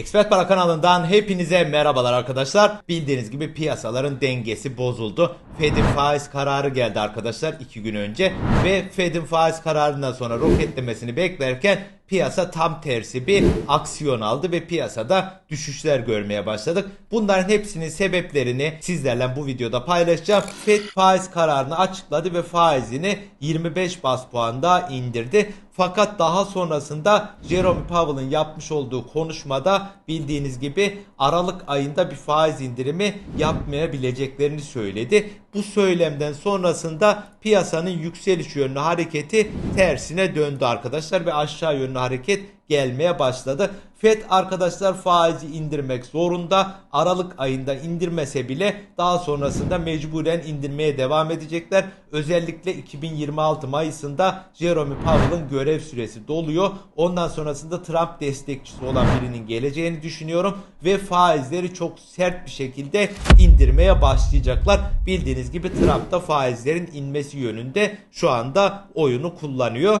Expert Para kanalından hepinize merhabalar arkadaşlar. Bildiğiniz gibi piyasaların dengesi bozuldu. Fed'in faiz kararı geldi arkadaşlar 2 gün önce ve Fed'in faiz kararından sonra roketlemesini beklerken piyasa tam tersi bir aksiyon aldı ve piyasada düşüşler görmeye başladık. Bunların hepsinin sebeplerini sizlerle bu videoda paylaşacağım. Fed faiz kararını açıkladı ve faizini 25 bas puan daha indirdi. Fakat daha sonrasında Jerome Powell'ın yapmış olduğu konuşmada bildiğiniz gibi Aralık ayında bir faiz indirimi yapmayabileceklerini söyledi. Bu söylemden sonrasında piyasanın yükseliş yönlü hareketi tersine döndü arkadaşlar ve aşağı yönlü hareket gelmeye başladı. Fed arkadaşlar faizi indirmek zorunda. Aralık ayında indirmese bile daha sonrasında mecburen indirmeye devam edecekler. Özellikle 2026 Mayıs'ında Jerome Powell'ın görev süresi doluyor. Ondan sonrasında Trump destekçisi olan birinin geleceğini düşünüyorum ve faizleri çok sert bir şekilde indirmeye başlayacaklar. Bildiğiniz gibi Trump da faizlerin inmesi yönünde şu anda oyunu kullanıyor.